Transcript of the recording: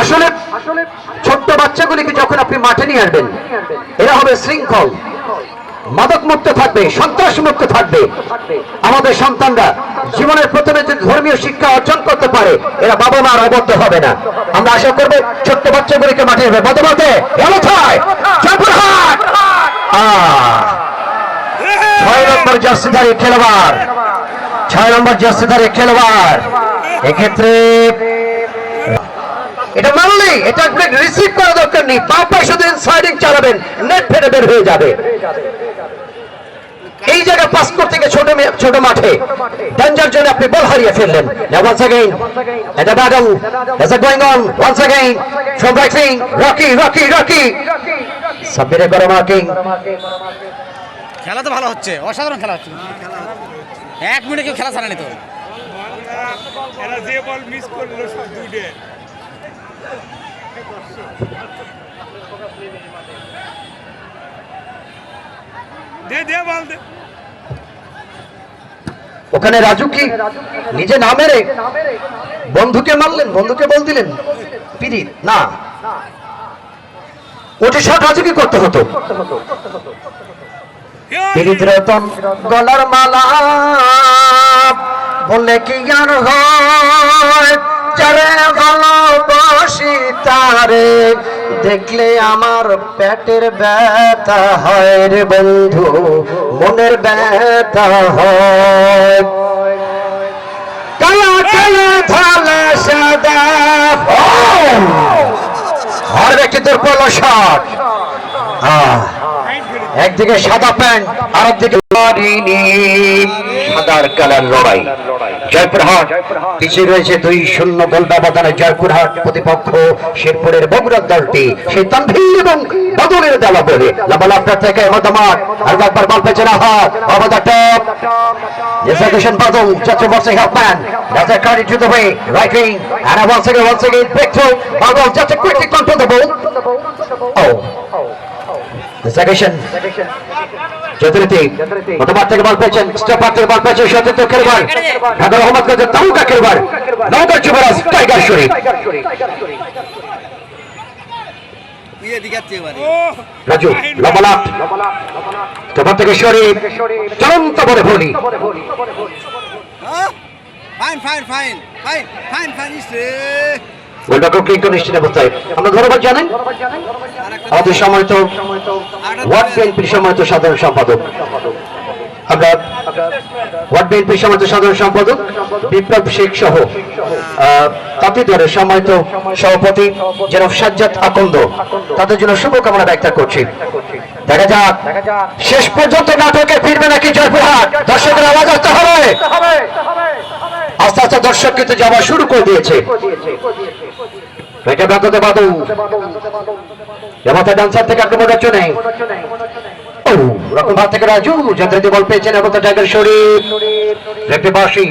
আসলে আসলে ছোট্ট বাচ্চাগুলিকে যখন আপনি মাঠে নিয়ে আসবেন, এরা হবে শৃঙ্খল। মাদক মুক্ত থাকবে সন্ত্রাস মুক্ত থাকবে। আমাদের সন্তানরা জীবনের প্রথমে যদি ধর্মীয় শিক্ষা অর্জন করতে পারে, এরা বাবা মার অবদ্ধ হবে না। আমরা আশা করব ছোট্ট বাচ্চাগুলিকে মাঠে নেবে। বদমাতে ছয় নম্বর জার্সিধারী খেলোয়াড়। ছয় নম্বর জার্সিধারী খেলোয়াড়। এক্ষেত্রে এটা মানলেই এটা রিসিভ করা দরকার নেই। পা পা শুধু ইনসাইডিং চালাবেন নেট ফেটে বের হয়ে যাবে। এই জায়গা পাস করতে গিয়ে ছোট ছোট মাঠে ডেঞ্জার জন্য আপনি বল হারিয়ে ফেললেন। ওয়ান্স অ্যাগেইন এটা battle is going on once again from right wing Rocky Rocky Rocky সাব্বিরে করে মার্কিং খেলা তো ভালো হচ্ছে, অসাধারণ খেলা হচ্ছে। এক মিনিটে কেউ খেলা ছাড়েনি তো? এরা যে বল মিস করল সব দুটে দে দে বল দে। ওখানে রাজু কি নিজে না মেরে বন্ধুকে মারলেন? বন্ধুকে বল দিলেন? পিড়ি না। ওটা শট রাজু কি করতে হতো। রতন গলার মালা। বলে কি আর হয়? ভালোবাসি তারে দেখলে আমার পেটের ব্যথা হয় রে বন্ধু, মনের ব্যথা হয়। কালা কালা ধালা সাদা। আর ব্যক্তি তোর পলো শট একদিকে সাদা প্যান্ট আর একদিকে সাদার কালার লড়াই। জয়পুরহাট পিছিয়ে রয়েছে দুই শূন্য গোল ব্যবধানে জয়পুরহাট প্রতিপক্ষ শেরপুরের বগুড়ার দলটি। সেই তানভীর এবং বদলের দেওয়া বলে লাভাল আপনার থেকে মধ্যমাঠ আর একবার বল হাত a carry to the way, right wing, and once again, once again, breakthrough. Badal just a quickly control the Execution. চতুর্থী প্রথমবার থেকে বল পেয়েছেন স্টেপার থেকে বল পেয়েছেন সতীর্থ খেলবার ঢাকা রহমত কাছে তাউকা খেলবার নৌকার যুবরাজ টাইগার শরীফ রাজু লবলাট স্টেপার থেকে শরীফ চলন্ত বলে volley fine fine fine fine fine fine নিশ্চিত ধন্যবাদ আমাদের ওয়ার্ড সাধারণ সম্পাদক। সাধারণ সম্পাদক বিপ্লব শেখ সহ তাঁতি দলের সম্মানিত সভাপতি যেন সাজ্জাদ আকন্দ। তাদের জন্য শুভকামনা ব্যক্ত করছি। দেখা যাক, শেষ পর্যন্ত নাটকে ফিরবে নাকি জয়পুরহাট? দর্শকের আওয়াজ আসতে হবে। আস্তে আস্তে দর্শক কিন্তু যাওয়া শুরু করে দিয়েছে। এটা ব্যাগতে বাদু জামাতা ডান্সার থেকে আক্রমণের জন্য ও রকম ভাত থেকে রাজু, যাত্রীতে বল পেয়েছেন এবং টাইগার শরীফ। রেফে বাসি